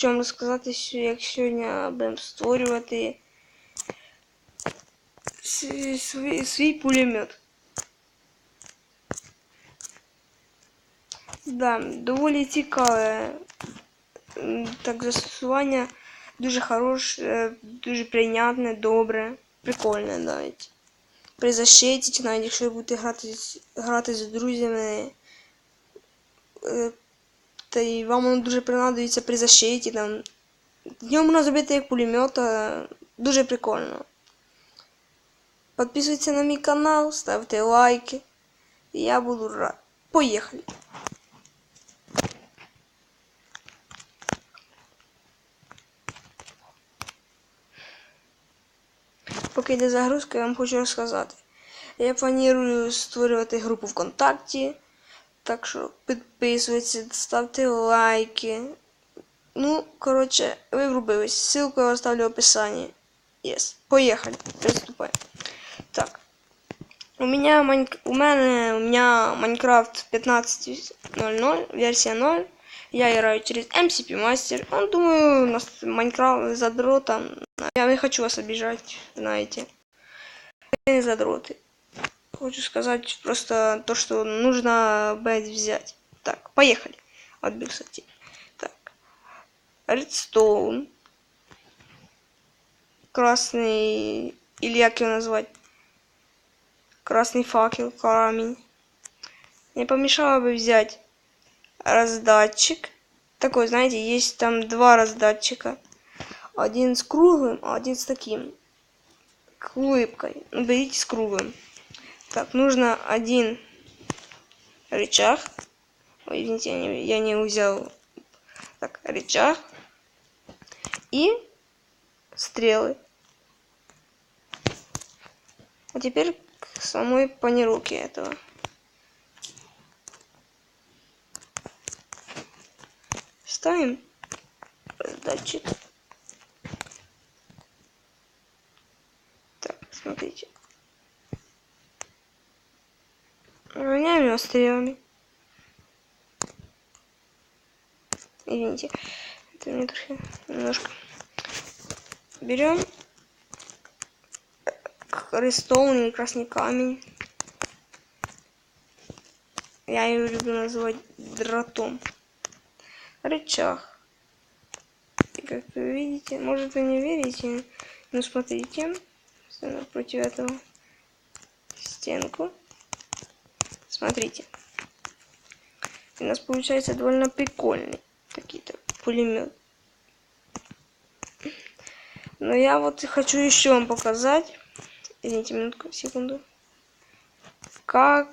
чому розказати, що як сьогодні будемо створювати свій, свій, пулемет. Да, доволі цікаве так застосування. Дуже хороше, дуже прийнятне, добре, прикольне навіть. При защиті, навіть якщо ви будете грати, грати з друзями, е, та й вам воно дуже принадується при защиті. Там. В ньому можна зробити як пулемет, е, дуже прикольно. Підписуйтесь на мій канал, ставте лайки. І я буду рад. Поїхали! Поки йде загрузка, я вам хочу розказати. Я планую створювати групу ВКонтакті. Так що підписуйтесь, ставте лайки. Ну, коротше, ви врубились. Ссылку я оставлю в описании. Yes. Поехали. Приступаем. Так. У меня Майнк... у мене у меня Майнкрафт 15.00, версия 0. Я играю через MCP Master. Ну, думаю, у нас Майнкрафт задрота. Я не хочу вас обижать, знаете. Я не задроты. Хочу сказать просто то, что нужно будет взять. Так, поехали. Отбился тип. Так. Редстоун. Красный... Или как его назвать? Красный факел, камень. Не помешало бы взять раздатчик. Такой, знаете, есть там два раздатчика. Один с круглым, а один с таким. К улыбкой. Ну, берите с круглым. Так, нужно один рычаг. Ой, извините, я не, я не взял. Так, рычаг. И стрелы. А теперь к самой панировке этого. Ставим раздатчик. Так, смотрите. Равняем стрелами. Извините. Это мне трохи немножко. Берем Крестовый или красный камень. Я его люблю называть дротом. Рычаг. И как вы видите, может вы не верите, но смотрите. Против этого стенку. Смотрите. У нас получается довольно прикольный какие-то пулемет. Но я вот хочу еще вам показать. Извините, минутку, секунду. Как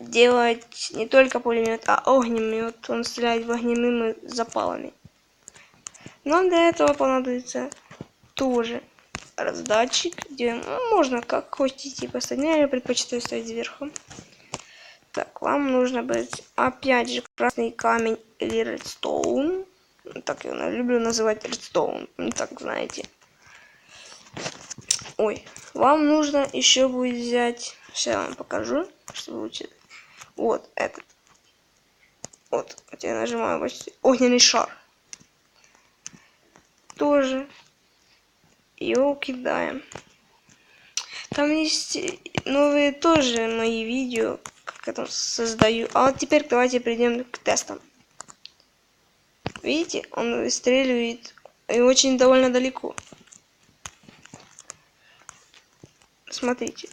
делать не только пулемет, а огнемет. Он стреляет в огненными запалами. Нам для этого понадобится тоже раздатчик, где ну, можно как хотите поставить. Но я предпочитаю ставить сверху. Так, вам нужно быть опять же красный камень или редстоун. Так я люблю называть редстоун. Ну, Так знаете. Ой, вам нужно еще будет взять. Сейчас я вам покажу, что будет. Вот этот. Вот, вот я нажимаю почти. Огненный шар. Тоже. Его кидаем. Там есть новые тоже мои видео, как я там создаю. А вот теперь давайте перейдем к тестам. Видите, он выстреливает и очень довольно далеко. Смотрите,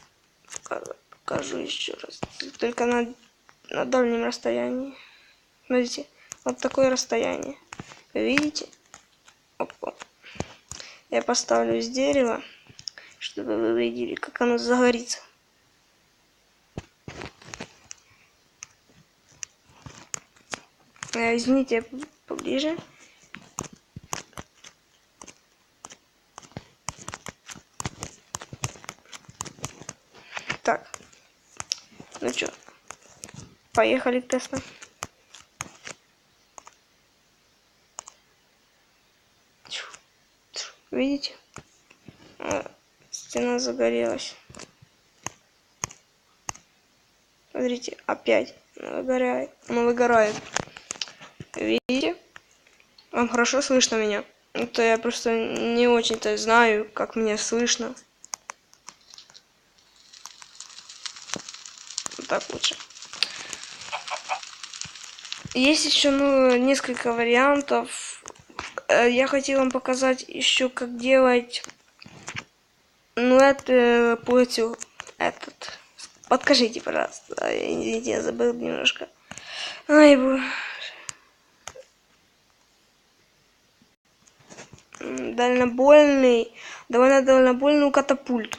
пока- покажу еще раз. Только на, на дальнем расстоянии. Смотрите, вот такое расстояние. Видите? Я поставлю из дерева, чтобы вы видели, как оно загорится. Извините, я поближе. Так. Ну чё, поехали к тестам. Видите? А, стена загорелась. Смотрите, опять она выгорает. Она выгорает. Видите? Вам хорошо слышно меня? А То я просто не очень-то знаю, как меня слышно. Так лучше. Есть еще, ну, несколько вариантов. Э, Я хотел вам показать еще, как делать... Ну, это пультил этот. Подкажите, пожалуйста. Извините, я забыл немножко. Ай, М, дальнобольный, довольно дальнобольную катапульту.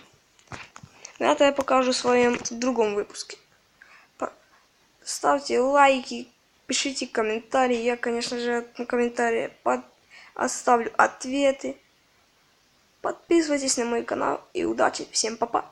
Это я покажу в своем другом выпуске. Ставьте лайки, пишите комментарии. Я, конечно же, на комментарии под... оставлю ответы. Подписывайтесь на мой канал и удачи. Всем пока.